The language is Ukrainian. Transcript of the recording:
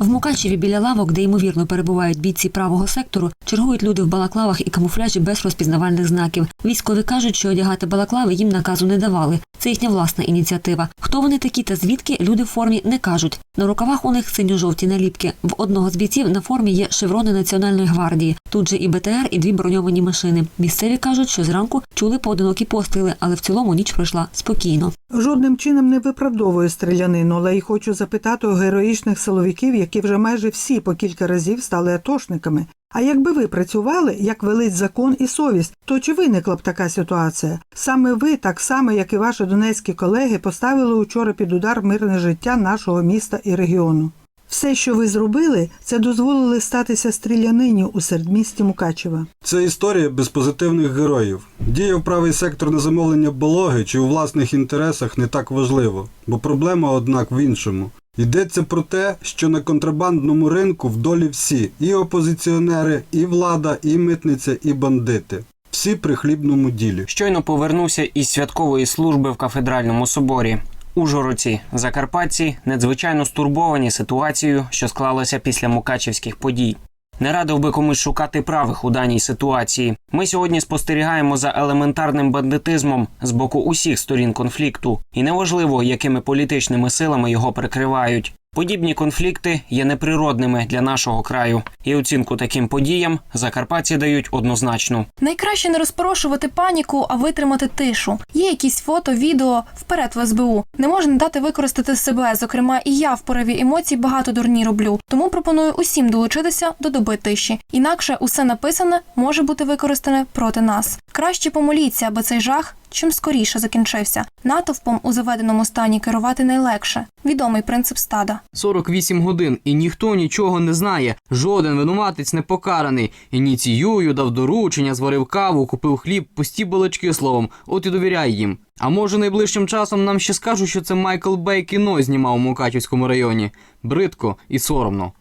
В Мукачеві біля лавок, де ймовірно перебувають бійці правого сектору, чергують люди в балаклавах і камуфляжі без розпізнавальних знаків. Військові кажуть, що одягати балаклави їм наказу не давали. Це їхня власна ініціатива. Хто вони такі та звідки люди в формі не кажуть. На рукавах у них синьо-жовті наліпки. В одного з бійців на формі є шеврони Національної гвардії. Тут же і БТР, і дві броньовані машини. Місцеві кажуть, що зранку чули поодинокі постріли, але в цілому ніч пройшла спокійно. Жодним чином не виправдовую стрілянину, але й хочу запитати у героїчних силовиків, які вже майже всі по кілька разів стали атошниками. А якби ви працювали, як велить закон і совість, то чи виникла б така ситуація? Саме ви, так само як і ваші донецькі колеги, поставили учора під удар мирне життя нашого міста і регіону. Все, що ви зробили, це дозволили статися стрілянині у середмісті Мукачева. Це історія без позитивних героїв. Діяв правий сектор на замовлення бологи чи у власних інтересах не так важливо, бо проблема, однак, в іншому. Йдеться про те, що на контрабандному ринку в долі всі і опозиціонери, і влада, і митниця, і бандити. Всі при хлібному ділі. Щойно повернувся із святкової служби в кафедральному соборі. Ужгородці, закарпатці надзвичайно стурбовані ситуацією, що склалася після мукачівських подій. Не радив би комусь шукати правих у даній ситуації. Ми сьогодні спостерігаємо за елементарним бандитизмом з боку усіх сторін конфлікту, і неважливо, якими політичними силами його прикривають. Подібні конфлікти є неприродними для нашого краю, і оцінку таким подіям закарпатці дають однозначну. Найкраще не розпорошувати паніку, а витримати тишу. Є якісь фото, відео вперед в СБУ. Не можна дати використати себе. Зокрема, і я в пориві емоцій багато дурні роблю. Тому пропоную усім долучитися до доби тиші. Інакше усе написане може бути використане проти нас. Краще помоліться, аби цей жах чим скоріше закінчився. Натовпом у заведеному стані керувати найлегше. Відомий принцип стада. 48 годин, і ніхто нічого не знає. Жоден винуватець не покараний. Ініціюю, дав доручення, зварив каву, купив хліб, пусті балачки словом. От і довіряй їм. А може найближчим часом нам ще скажуть, що це Майкл Бей кіно знімав у Мукачівському районі. Бридко і соромно.